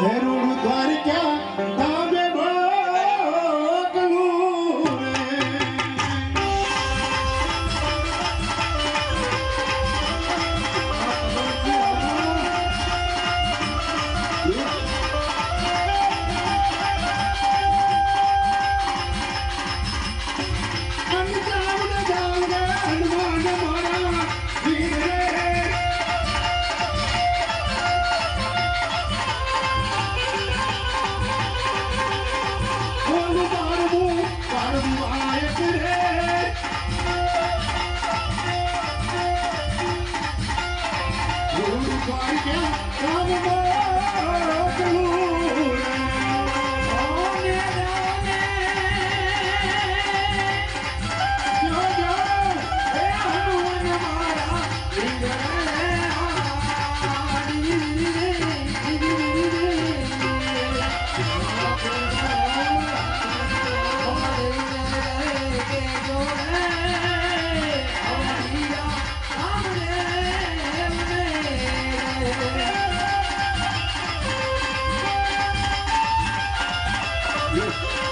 હેરુડ Dwarka Dwarka Música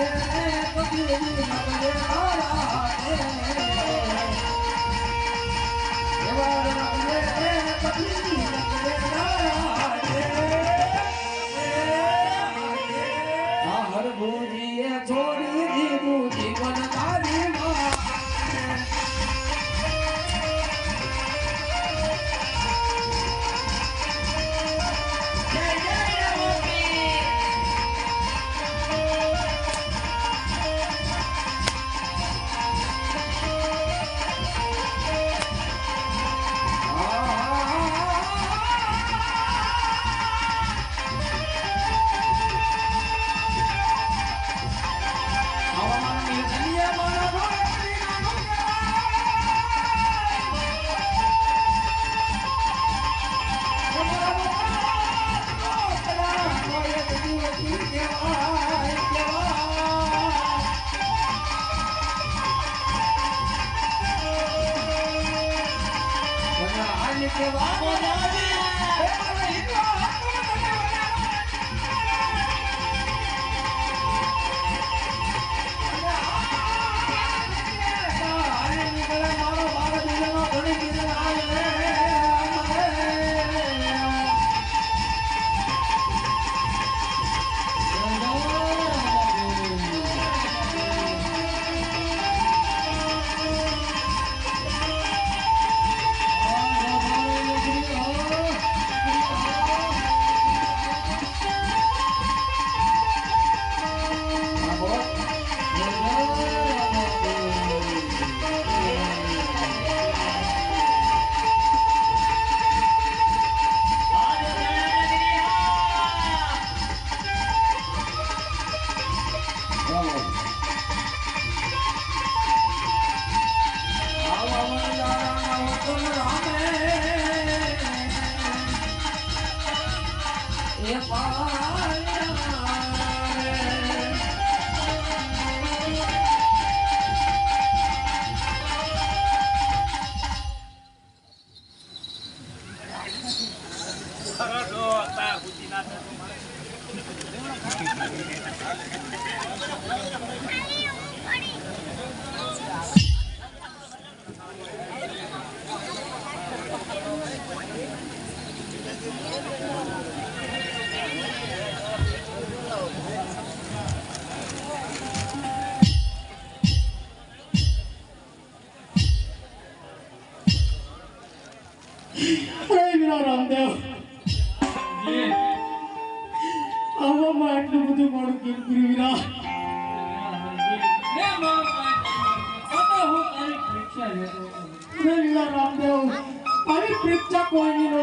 છોડી よろしくお願いします。picked up one, you know.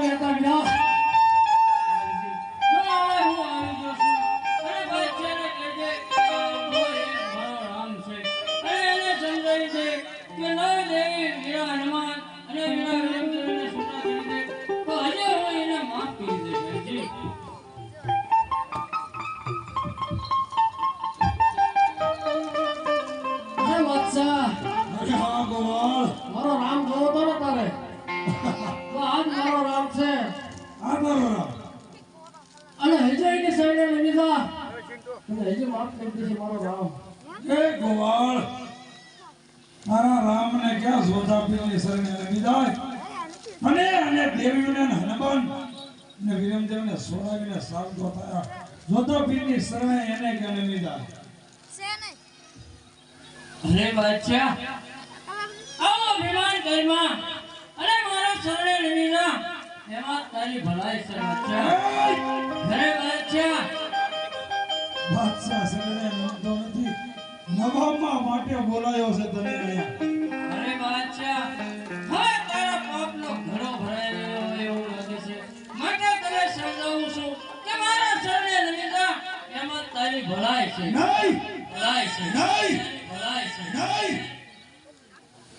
ગોવાળ તારા રામને ક્યાં સોદાપીઓની શરણે લગી જાય અને અને દેવીઓને હનુમાન અને વિરમદેવને સોડાવીને સાવતો થયા. જોધોપીરની શરણે એને કે લગી જાય અરે બાદશાહ આવો વિમાન ઘરમાં. અરે મારા શરણે લગી જા એમાં તારી ભલાઈ સર બાદશાહ. અરે બાદશાહ. બાદશાહ શરણે નોંધો નથી માટે બોલાયો છે તને કયા? અરે બાદશાહ હા તારા પાપનો ઘડો ભરાઈ ગયો એવું લાગે છે. માટે તને સમજાવું છું કે મારા શરણે નમી જા એમાં તારી ભલાઈ છે. નહીં! ભલાઈ છે. નહીં! ભલાઈ છે. નહીં!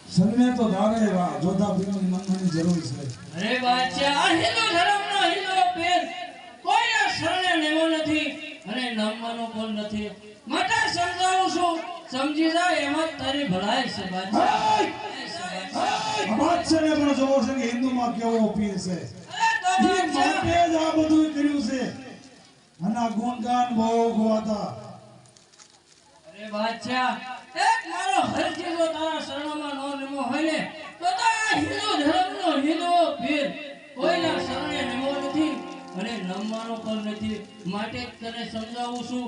શરણે તો ધારે વા જોધા પીરની નમવાની જરૂર છે. અરે બાદશાહ આ હિન્દુ ધર્મનો હિન્દુ પીર કોઈના શરણે લેવો નથી અને નમવાનો પણ નથી. માટે સમજી જાવ એમાં તારી ભલાઈ છે બાદશાહ! છે, બાદશાહ. પણ જોવો છે કે હિન્દુમાં કેવો પીર છે. અરે તો માટે જ આ બધું કર્યું છે. અને આ ગુણગાન બહુ ગવાતા. અરે બાદશાહ એક મારો હરજી જો તારા શરણોમાં નો નમો હોય ને તો તો આ હિન્દુ ધર્મનો હિન્દુ પીર. કોઈના શરણે નમો નથી અને નમવાનો પણ નથી. માટે તને સમજાવું છું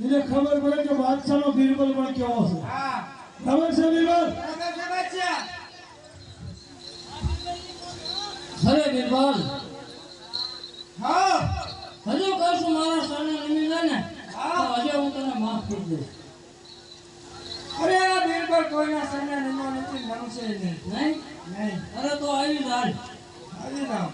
એને ખબર પડે કે બાદશાહનો બિરબલ પણ કેવો છે. ખબર છે બિરબલ? અરે બિરબલ. હા. હજુ કરશું મારા સાને નમી જાય ને હજુ હું તને માફ કરી દઉં અરે આ બિરબલ કોઈના સાને નમવા નથી મનશે નહીં. નહીં? અરે તો આવી જાય આવી જાઓ